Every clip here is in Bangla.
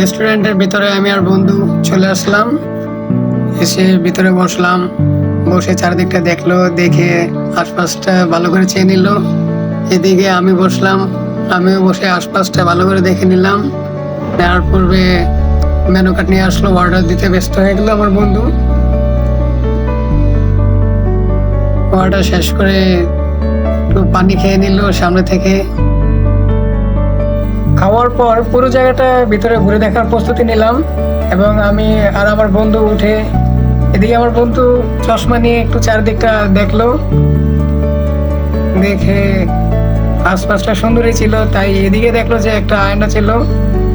রেস্টুরেন্টের ভিতরে আমি আর বন্ধু চলে আসলাম। এসে ভিতরে বসলাম। বসে চারদিকটা দেখল, দেখে আশপাশটা ভালো করে চেয়ে নিল। এদিকে আমি বসলাম, আমিও বসে আশপাশটা ভালো করে দেখে নিলাম। নেওয়ার পূর্বে মেনু কার্ড নিয়ে আসলো অর্ডার দিতে ব্যস্ত হয়ে গেল আমার বন্ধু। অর্ডার শেষ করে একটু পানি খেয়ে নিল সামনে থেকে। খাওয়ার পর পুরো জায়গাটা ভিতরে ঘুরে দেখার প্রস্তুতি নিলাম এবং আমি আর আমার বন্ধু উঠে এদিকে আমার বন্ধু চশমা নিয়ে একটু চারদিকটা দেখল। দেখে আশপাশটা সুন্দরই ছিল, তাই এদিকে দেখল যে একটা আয়না ছিল।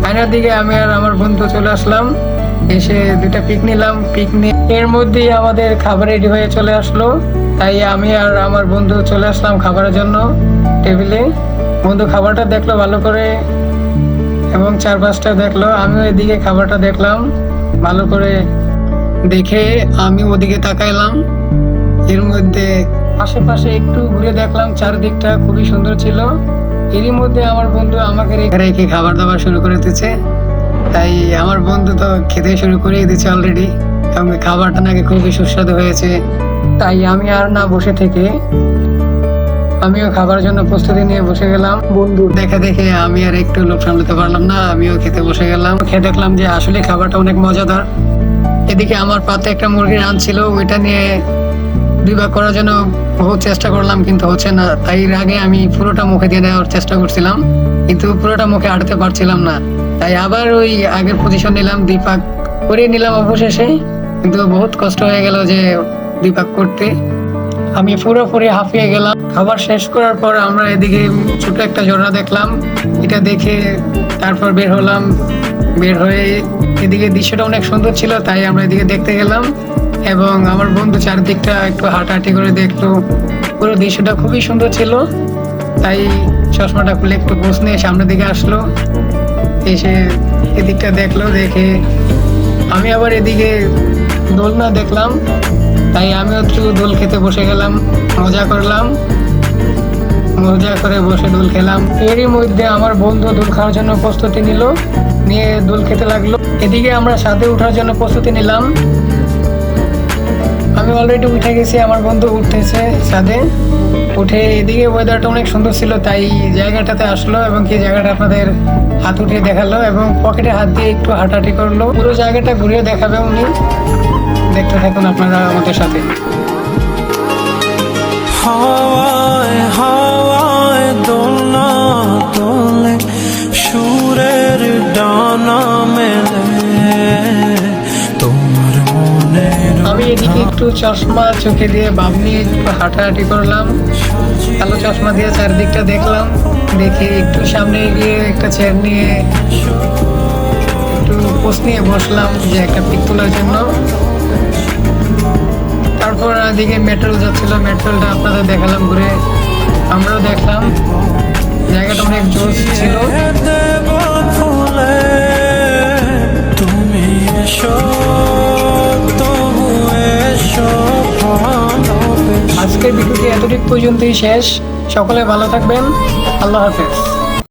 আয়নার দিকে আমি আর আমার বন্ধু চলে আসলাম। এসে দুটা পিক নিলাম, পিক নিয়ে এর মধ্যেই আমাদের খাবার রেডি হয়ে চলে আসলো। তাই আমি আর আমার বন্ধু চলে আসলাম খাবারের জন্য টেবিলে। বন্ধু খাবারটা দেখল ভালো করে। এবং চার পাঁচটা দেখল, আমিও ওইদিকে খাবারটা দেখলাম। ভালো করে দেখে আমি ওদিকে তাকাইলাম। এর মধ্যে আশেপাশে একটু ঘুরে দেখলাম, চারদিকটা খুবই সুন্দর ছিল। এরই মধ্যে আমার বন্ধু আমাকে রেখে খাবার দাবার শুরু করে দিচ্ছে। তাই আমার বন্ধু তো খেতে শুরু করে দিচ্ছে অলরেডি এবং খাবারটা নাকি খুবই সুস্বাদু হয়েছে। তাই আমি আর না বসে থেকে আমিও খাবার জন্য প্রস্তুতি নিয়ে বসে গেলাম। বন্ধু, দেখে দেখে আমি আর একটু লোক সামলাতে পারলাম না, আমিও খেতে বসে গেলাম। খেয়ে দেখলাম যে আসলে খাবারটা অনেক মজাদার। এদিকে আমার পাতে একটা মুরগির রান ছিল, ওইটা নিয়ে দুই করার জন্য বহু চেষ্টা করলাম, কিন্তু হচ্ছে না। তাই এর আগে আমি পুরোটা মুখে দিয়ে দেওয়ার চেষ্টা করছিলাম, কিন্তু পুরোটা মুখে আটতে পারছিলাম না। তাই আবার ওই আগের পজিশন নিলাম, দুই ভাগ করে নিলাম অবশেষে। কিন্তু বহুত কষ্ট হয়ে গেল যে দুই ভাগ করতে। আমি পুরোপুরি হাঁপিয়ে গেলাম। খাবার শেষ করার পর আমরা এদিকে ছোট একটা ঝর্ণা দেখলাম। এটা দেখে তারপর বের হলাম। বের হয়ে এদিকে দৃশ্যটা অনেক সুন্দর ছিল, তাই আমরা এদিকে দেখতে গেলাম এবং আমার বন্ধু চারদিকটা একটু হাঁটাহাঁটি করে দেখল। পুরো দৃশ্যটা খুবই সুন্দর ছিল, তাই চশমাটা খুলে একটু বস নিয়ে সামনের দিকে আসলো। এসে এদিকটা দেখল, দেখে আমি আবার এদিকে দোলনা দেখলাম। তাই আমিও একটু দোল খেতে বসে গেলাম, মজা করলাম। মজা করে বসে দোল খেলাম। এরই মধ্যে আমার বন্ধু দোল খাওয়ার জন্য প্রস্তুতি নিল, নিয়ে দোল খেতে লাগল। এদিকে আমরা সাথে ওঠার জন্য প্রস্তুতি নিলাম। আমি অলরেডি উঠে গেছি, আমার বন্ধু উঠতেছে ছাদে উঠে এদিকে ওয়েদারটা অনেক সুন্দর ছিল, তাই জায়গাটাতে আসলো এবং কি জায়গাটা আপনাদের হাত উঠিয়ে দেখাল এবং পকেটে হাত দিয়ে একটু হাঁটাহাঁটি করল। পুরো জায়গাটা ঘুরিয়ে দেখাবে উনি। দেখতে থাকুন আপনারা আমাদের সাথে। হাওয়ায় হাওয়ায় দোলনা দোলে সুরের ডানা মেলে। তোমার মনের আমি এদিকে একটু চশমা চোখে দিয়ে বাম নিয়ে একটু হাঁটাহাঁটি করলাম। কালো চশমা দিয়ে চারদিকটা দেখলাম। দেখে একটু সামনে গিয়ে একটা চেয়ার নিয়ে একটু পোস্ট নিয়ে বসলাম যে একটা পিক তোলার জন্য। এদিকে মেট্রোল যাচ্ছিল মেট্রোলটা আপনাদের দেখালাম ঘুরে। আমরাও দেখলাম। জায়গাটা অনেক জোর ছিল। তুমি আজকের ভিডিওটি এতটুকু পর্যন্তই শেষ। সকলে ভালো থাকবেন। আল্লাহ হাফেজ।